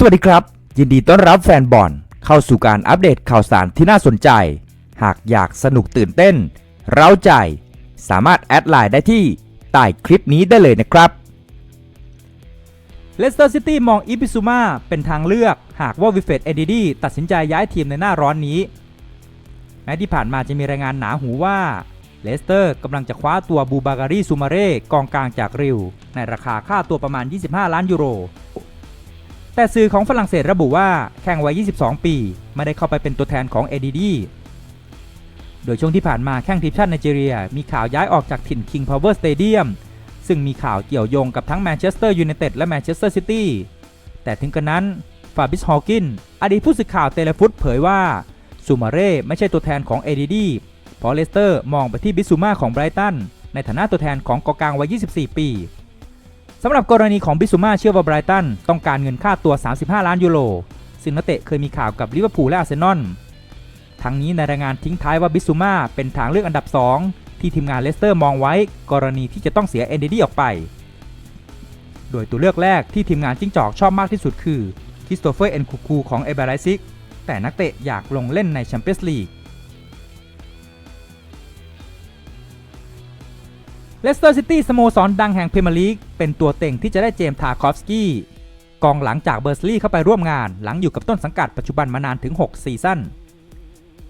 สวัสดีครับ ยินดีต้อนรับแฟนบอลเข้าสู่การอัปเดตข่าวสารที่น่าสนใจ หากอยากสนุกตื่นเต้น เร้าใจ สามารถแอดไลน์ได้ที่ใต้คลิปนี้ได้เลยนะครับเลสเตอร์ซิตี้มองอีพิซูมาเป็นทางเลือก หากว่าวิเฟตเอดีดีตัดสินใจย้ายทีมในหน้าร้อนนี้ แม้ที่ผ่านมาจะมีรายงานหนาหูว่าเลสเตอร์กำลังจะคว้าตัวบูบาการีซูมาเร่กองกลางจากริว ในราคาค่าตัวประมาณ 25 ล้านยูโร แต่สื่อของฝรั่งเศสระบุว่าแข่งวัย 22 ปี ไม่ได้เข้าไปเป็นตัวแทนของ ADD โดยช่วงที่ผ่านมาแข่งทีมชาติไนจีเรีย มีข่าวย้ายออกจากถิ่น King Power Stadium ซึ่งมีข่าวเกี่ยวโยงกับทั้งแมนเชสเตอร์ยูไนเต็ดและแมนเชสเตอร์ซิตี้แต่ถึงกระนั้นฟาบิสฮอกินอดีตผู้สื่อข่าวเตเลฟุตเผยว่าซูมาเร่ไม่ใช่ตัวแทนของ ADD เพราะเลสเตอร์มองไปที่บิสซูมาของไบรตันในฐานะตัวแทนของกองกลางวัย 24 ปี สำหรับกรณีของบิสซูมาเชื่อว่าไบรตันต้องการเงินค่าตัว 35 ล้านยูโร ซึ่งนักเตะเคยมีข่าวกับลิเวอร์พูลและอาร์เซนอล ทั้งนี้ในรายงานทิ้งท้ายว่าบิสซูมาเป็นทางเลือกอันดับ 2 ที่ทีมงานเลสเตอร์มองไว้ กรณีที่จะต้องเสียเอนเดดี้ออกไป โดยตัวเลือกแรกที่ทีมงานจิ้งจอกชอบมากที่สุดคือคริสโตเฟอร์เอนคูคูของเอเบรไรซิก แต่นักเตะอยากลงเล่นในแชมเปี้ยนส์ลีก เลสเตอร์ซิตี้สโมสรดังแห่งพรีเมียร์ลีกเป็นตัวเต็งที่จะได้เจมส์ทาคอฟสกี้กองหลังจากเบอร์สลีย์เข้าไปร่วมงานหลังอยู่กับต้นสังกัดปัจจุบันมานานถึง 6 ซีซั่น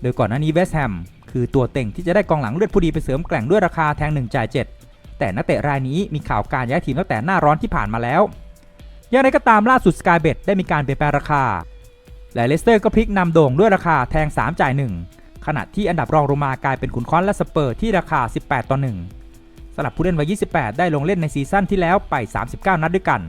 โดยก่อนหน้านี้เวสต์แฮมคือตัวเต็งที่จะได้กองหลังเลือดผู้ดีไปเสริมแกล่งด้วยราคาแทง 1 จ่าย 7 แต่นักเตะรายนี้มีข่าวการย้ายทีมตั้งแต่หน้าร้อนที่ผ่านมาแล้ว อย่างไรก็ตามล่าสุดสกายเบดได้มีการเปลี่ยนแปลงราคา และเลสเตอร์ก็พลิกนำโด่งด้วยราคาแทง 3 จ่าย 1 ขณะที่อันดับรองลงมากลายเป็นขุนค้อนและสเปอร์ที่ราคา 18 ต่อ 1 สำหรับผู้เล่นวัย 28 ได้ลงเล่นในซีซั่นที่แล้วไป 39 นัดด้วยกัน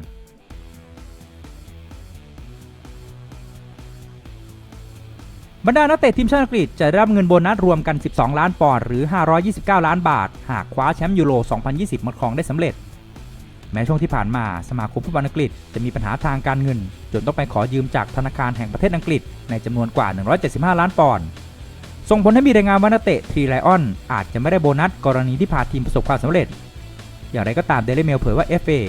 บรรดานักเตะทีมชาติอังกฤษจะได้รับเงินโบนัสรวมกัน 12 ล้านปอนด์หรือ 529 ล้านบาท หากคว้าแชมป์ยูโร 2020 มาครองได้สำเร็จ แม้ช่วงที่ผ่านมาสมาคมฟุตบอลอังกฤษจะมีปัญหาทางการเงิน จนต้องไปขอยืมจากธนาคารแห่งประเทศอังกฤษในจำนวนกว่า 175 ล้านปอนด์ ส่งผลให้มีรายงานว่านักเตะทรีไลออนอาจจะไม่ได้โบนัสกรณีที่พาทีมประสบความสำเร็จ อย่างไรก็ตามเดลิเมลเผยว่า FA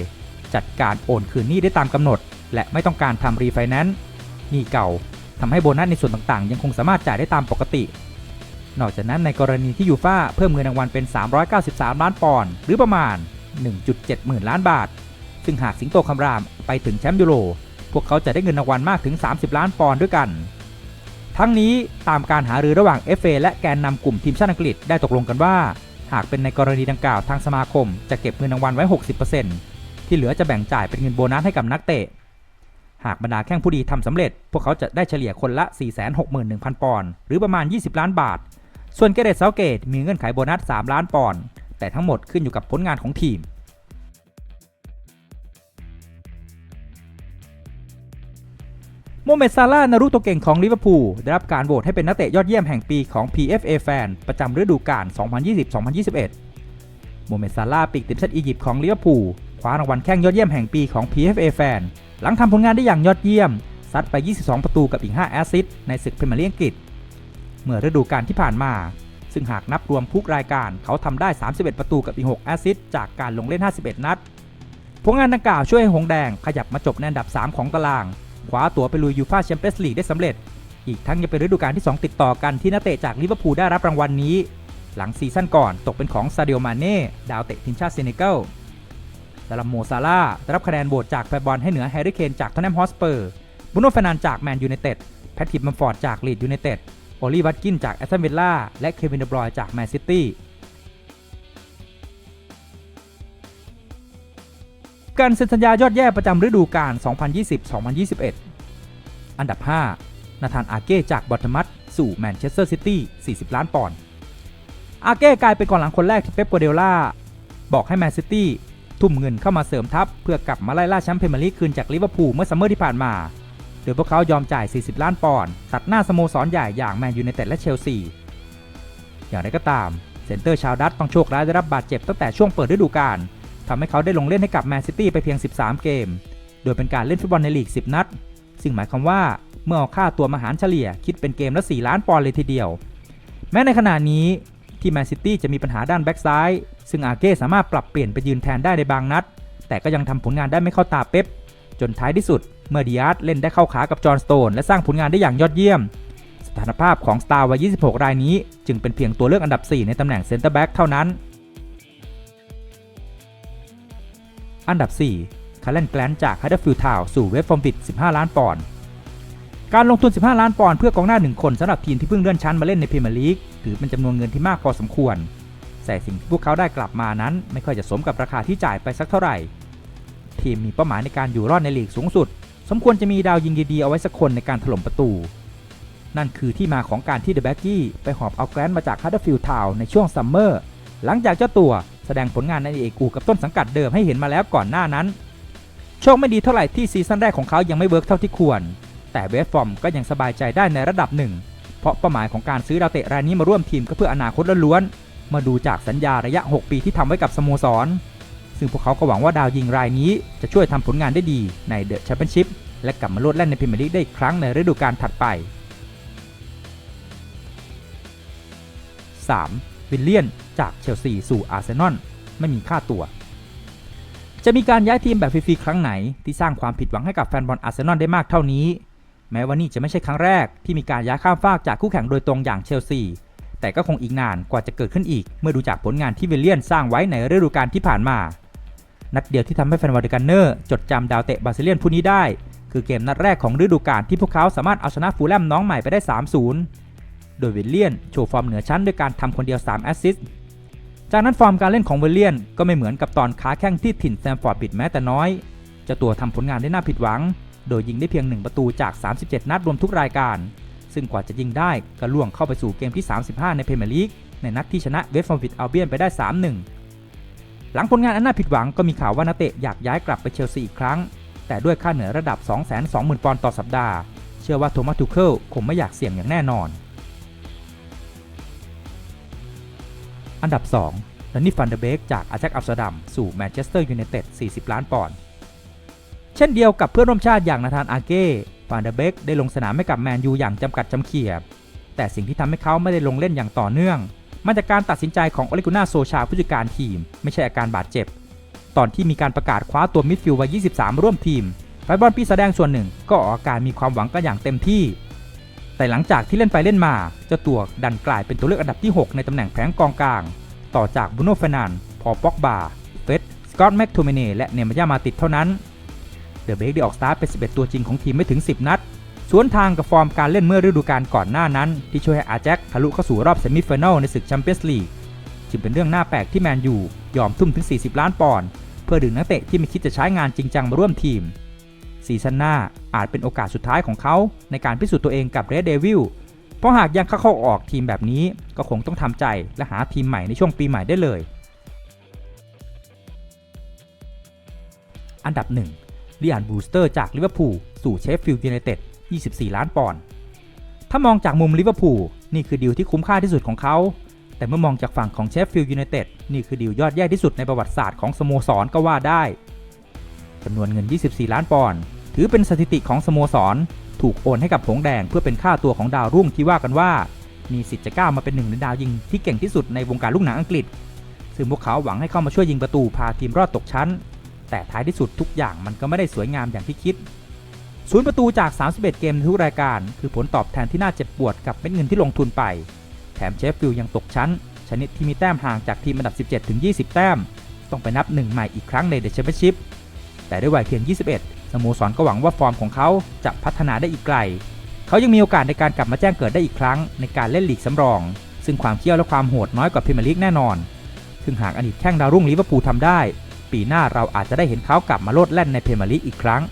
จัดการโอนคืนหนี้ได้ตามกำหนด และไม่ต้องการทำรีไฟแนนซ์หนี้เก่าทำให้โบนัสในส่วนต่างๆ ยังคงสามารถจ่ายได้ตามปกติ นอกจากนั้นในกรณีที่ยูฟ่าเพิ่มเงินรางวัลเป็น 393 ล้านปอนด์หรือประมาณ 1.7 หมื่นล้านบาท ซึ่งหากสิงโตคำรามไปถึงแชมป์ยูโรพวกเขาจะได้เงินรางวัลมากถึง 30 ล้านปอนด์ด้วยกัน ทั้งนี้ตามการหารือระหว่าง FA และแกนนำกลุ่มทีมชาติอังกฤษได้ตกลงกันว่า หากเป็นในกรณีดังกล่าวทางสมาคม จะเก็บเงินรางวัลไว้ 60%ที่เหลือจะแบ่งจ่ายเป็นเงินโบนัสให้กับนักเตะ หากบรรดาแข้งผู้ดีทำสำเร็จ พวกเขาจะได้เฉลี่ยคนละ 461,000 ปอนด์หรือประมาณ 20 ล้านบาท ส่วนเกเรตเซาเกตมีเงื่อนไขโบนัส 3 ล้านปอนด์แต่ทั้งหมดขึ้นอยู่กับผลงานของทีม โมเมดซาร่านารุโตเก่งของลิเวอร์พูลได้รับการโหวตให้เป็นนักเตะยอดเยี่ยมแห่งปีของ PFA Fan ประจำฤดูกาล 2020-2021 โมเมดซาร่าปีกทีมชาติอียิปต์ของลิเวอร์พูลคว้ารางวัลแข้งยอดเยี่ยมแห่งปีของ PFA Fan หลังทำผลงานได้อย่างยอดเยี่ยม ซัดไป 22 ประตูกับอีก 5 แอสซิสต์ในศึกพรีเมียร์ลีกอังกฤษ เมื่อฤดูกาลที่ผ่านมา ซึ่งหากนับรวมทุกรายการเขาทำได้ 31 ประตูกับอีก 6 แอสซิสต์จากการลงเล่น 51 นัด ผลงานดังกล่าวช่วยให้หงแดงขยับมาจบในอันดับ 3 ของตาราง คว้าตั๋วไปลุยยูฟ่าแชมเปี้ยนส์ลีกได้สำเร็จ อีกทั้งยังเป็นฤดูกาลที่ 2 ติดต่อกันที่นักเตะจากลิเวอร์พูลได้รับรางวัลนี้ หลังซีซั่นก่อนตกเป็นของซาเดิโอมาเน่ดาวเตะทีมชาติเซเนกัลสำหรับโมซาร่าได้รับคะแนนโหวตจากแฟนบอลให้เหนือแฮร์รี่เคนจากทอนแนมฮอสเปอร์บุนโนฟนันจากแมนยูไนเต็ดแพทริกมัมฟอร์ดจากลีดยูไนเต็ดโอลีวัตกินจากแอสตันวิลล่าและเควินเดบรอยจากแมนซิตี้ การเซ็นสัญญายอดแย่ประจำฤดูกาล 2020-2021 อันดับ 5 นาธานอาเก้จากบอตมัตสู่แมนเชสเตอร์ซิตี้ 40 ล้านปอนด์ อาเก้กลายเป็นกองหลังคนแรกที่เป๊ปกัวเดล่าบอกให้แมนซิตี้ทุ่มเงินเข้ามาเสริมทัพ เพื่อกลับมาไล่ล่าแชมป์พรีเมียร์ลีกคืนจากลิเวอร์พูลเมื่อซัมเมอร์ที่ผ่านมา โดยพวกเขายอมจ่าย 40 ล้านปอนด์ตัดหน้าสโมสรใหญ่อย่างแมนยูไนเต็ดและเชลซี อย่างไรก็ตามเซนเตอร์ชาวดัตต้องโชคร้ายได้รับบาดเจ็บตั้งแต่ช่วงเปิดฤดูกาล ทำให้เขาได้ลงเล่นให้กับแมนซิตี้ไปเพียง 13 เกม โดยเป็นการเล่นฟุตบอลในลีก 10 นัด ซึ่งหมายความว่าเมื่อเอาค่าตัวมาหารเฉลี่ยคิดเป็นเกมละ 4 ล้านปอนด์เลยทีเดียว แม้ในขณะนี้ที่แมนซิตี้จะมีปัญหาด้านแบ็กซ้าย ซึ่งอาเก้สามารถปรับเปลี่ยนไปยืนแทนได้ในบางนัด แต่ก็ยังทำผลงานได้ไม่เข้าตาเป๊ปจนท้ายที่สุด เมื่อดิอาร์ตเล่นได้เข้าขากับจอห์นสโตนและสร้างผลงานได้อย่างยอดเยี่ยม สถานภาพของสตาร์วัย 26 รายนี้ จึงเป็นเพียงตัวเลือกอันดับ 4 ในตำแหน่งเซนเตอร์แบ็กเท่านั้น อันดับ 4 คาร์เลนแกลนจากฮัตเดอร์ฟิลด์ทาวสู่เวฟฟอร์มบิด 15 ล้านปอนด์การลงทุน 15 ล้านปอนด์เพื่อกองหน้า 1 คนสำหรับทีมที่เพิ่งเลื่อนชั้นมาเล่นในพรีเมียร์ลีกถือเป็นจำนวนเงินที่มากพอสมควร แต่สิ่งที่พวกเขาได้กลับมานั้น ไม่ค่อยจะสมกับราคาที่จ่ายไปสักเท่าไหร่ ทีมมีเป้าหมายในการอยู่รอดในลีกสูงสุด สมควรจะมีดาวยิงดีๆเอาไว้สักคนในการถล่มประตู นั่นคือที่มาของการที่เดอะแบ็กกี้ไปหอบเอาแกรนมาจากฮัตเดอร์ฟิลด์ทาวในช่วงซัมเมอร์หลังจากเจ้าตัว สดงผลงานในเอกูกับต้นสังกัดเดิมให้เห็นมาแล้วก่อนหน้านั้น โชคไม่ดีเท่าไหร่ที่ซีซั่นแรกของเขายังไม่เวิร์กเท่าที่ควร แต่เวฟฟอร์มก็ยังสบายใจได้ในระดับหนึ่ง เพราะเป้าหมายของการซื้อดาวเตะรายนี้มาร่วมทีมก็เพื่ออนาคตล้วนๆมาดูจากสัญญาระยะ 6 ปีที่ทำไว้กับสโมสร ซึ่งพวกเขาก็หวังว่าดาวยิงรายนี้จะช่วยทำผลงานได้ดีในเดอะแชมเปี้ยนชิพและกลับมาโลดแล่นในพรีเมียร์ลีกได้อีกครั้งในฤดูกาลถัดไป 3. วิลเลียนจากเชลซีสู่อาร์เซนอลไม่มีค่าตัว จะมีการย้ายทีมแบบฟรีๆครั้งไหน ที่สร้างความผิดหวังให้กับแฟนบอลอาร์เซนอลได้มากเท่านี้ แม้ว่านี่จะไม่ใช่ครั้งแรกที่มีการย้ายข้ามฟากจากคู่แข่งโดยตรงอย่างเชลซีแต่ก็คงอีกนานกว่าจะเกิดขึ้นอีก เมื่อดูจากผลงานที่วิลเลียนสร้างไว้ในฤดูกาลที่ผ่านมา นัดเดียวที่ทำให้แฟนบอลเดกันเนอร์จดจำดาวเตะบาซิเลียนผู้นี้ได้ คือเกมนัดแรกของฤดูกาลที่พวกเขาสามารถเอาชนะฟูลแลมน้องใหม่ไปได้ 3-0 โดยวิลเลียนโชว์ฟอร์มเหนือชั้นด้วยการทำคนเดียว 3 แอสซิสต์ จากนั้นฟอร์มการเล่นของวิลเลียนก็ไม่เหมือนกับตอนค้าแข้งที่ถิ่นแซมฟอร์ดปิดแม้แต่น้อยเจ้าตัวทำผลงานได้น่าผิดหวัง โดยยิงได้เพียง 1 ประตูจาก 37 นัดรวมทุกรายการ ซึ่งกว่าจะยิงได้ก็ล่วงเข้าไปสู่เกมที่ 35 ในพรเมียร์ลีกในนัดที่ชนะเวสต์ฟอร์วิดอัลเบียนไปได้ 3-1 หลังผลงานอันน่าผิดหวังก็มีข่าวว่านักเตะอยากย้ายกลับไปเชลซีอีกครั้ง แต่ด้วยค่าเหนือระดับ 220,000 ปอนด์ต่อสัปดาห์ เชื่อว่าโทมัสทูเคิลคงไม่อยากเสี่ยงอย่างแน่นอน อันดับ2ดันนี่ฟันเดเบกจากอาแจ็คอัมสเตอร์ดัมสู่แมนเชสเตอร์ยูไนเต็ด 40 ล้านปอนด์ เช่นเดียวกับเพื่อนร่วมชาติอย่างนาธานอาเก้ฟันเดเบกได้ลงสนามให้กับแมนยูอย่างจำกัดจำเขียบ แต่สิ่งที่ทำให้เขาไม่ได้ลงเล่นอย่างต่อเนื่อง มาจากการตัดสินใจของโอเลกุน่าโซชาผู้จัดการทีม ไม่ใช่อาการบาดเจ็บ ตอนที่มีการประกาศคว้าตัวมิดฟิลด์วัย 23 ร่วมทีมแฟบอลปีแสดงส่วนหนึ่งก็ออกอาการมีความหวังกันอย่างเต็มที่ แต่หลังจากที่เล่นไปเล่นมาเจ้าตัวดันกลายเป็นตัวเลือกอันดับที่ 6 ในตำแหน่งแผงกองกลาง ต่อจากบูโน่ฟนันพอป็อกบาเฟสสกอตต์แม็กโทเมเนและเนมายามาติดเท่านั้น เดอะเบกได้ออกสตาร์ทเป็น 11 ตัวจริงของทีมไม่ถึง 10 นัด สวนทางกับฟอร์มการเล่นเมื่อฤดูกาลก่อนหน้านั้น ที่ช่วยให้อาแจ็คทะลุเข้าสู่รอบเซมิไฟแนลในศึกแชมเปี้ยนส์ลีกจึงเป็นเรื่องน่าแปลกที่แมนยูยอมทุ่มถึง 40 ล้านปอนด์เพื่อดึงนักเตะที่ไม่คิดจะใช้งานจริงจังมาร่วมทีม ซีซั่นหน้าอาจเป็นโอกาสสุดท้ายของเขาในการพิสูจน์ตัวเองกับเรดเดวิลเพราะหากยังเข้าออกทีมแบบนี้ก็คงต้องทำใจและหาทีมใหม่ในช่วงปีใหม่ได้เลย อันดับ1ลีอานบูสเตอร์จากลิเวอร์พูลสู่เชฟฟิลด์ยูไนเต็ด 24 ล้านปอนด์ถ้ามองจากมุมลิเวอร์พูลนี่คือดีลที่คุ้มค่าที่สุดของเขา แต่เมื่อมองจากฝั่งของเชฟฟิลด์ยูไนเต็ดนี่คือดีลยอดแย่ที่สุดในประวัติศาสตร์ของสโมสรก็ว่าได้ จำนวนเงิน 24 ล้านปอนด์ถือเป็นสถิติของสโมสร ถูกโอนให้กับหงแดงเพื่อเป็นค่าตัวของดาวรุ่งที่ว่ากันว่า มีสิทธิ์จะก้าวมาเป็นหนึ่งในดาวยิงที่เก่งที่สุดในวงการลูกหนังอังกฤษ ซึ่งพวกเขาหวังให้เข้ามาช่วยยิงประตูพาทีมรอดตกชั้น แต่ท้ายที่สุดทุกอย่างมันก็ไม่ได้สวยงามอย่างที่คิดศูนย์ประตูจาก 31 เกมในทุกรายการ คือผลตอบแทนที่น่าเจ็บปวดกับเม็ดเงินที่ลงทุนไป แถมเชฟฟิลด์ยังตกชั้น ชนิดที่มีแต้มห่างจากทีมอันดับ 17 ถึง 20 แต้ม ต้องไปนับหนึ่งใหม่อีกครั้งในเดอะแชมเปี้ยนชิพ แต่ด้วยวัยเพียง 21 สโมสรก็หวังว่าฟอร์มของเขาจะพัฒนาได้อีกไกล เขายังมีโอกาสในการกลับมาแจ้งเกิดได้อีกครั้งในการเล่นลีกสำรอง ซึ่งความเขี้ยวและความโหดน้อยกว่าพรีเมียร์ลีกแน่นอน ซึ่งหากอดีตแข้งดาวรุ่งลิเวอร์พูลทำได้ ปีหน้าเราอาจจะได้เห็นเขากลับมาโลดแล่นในพรีเมียร์ลีกอีกครั้ง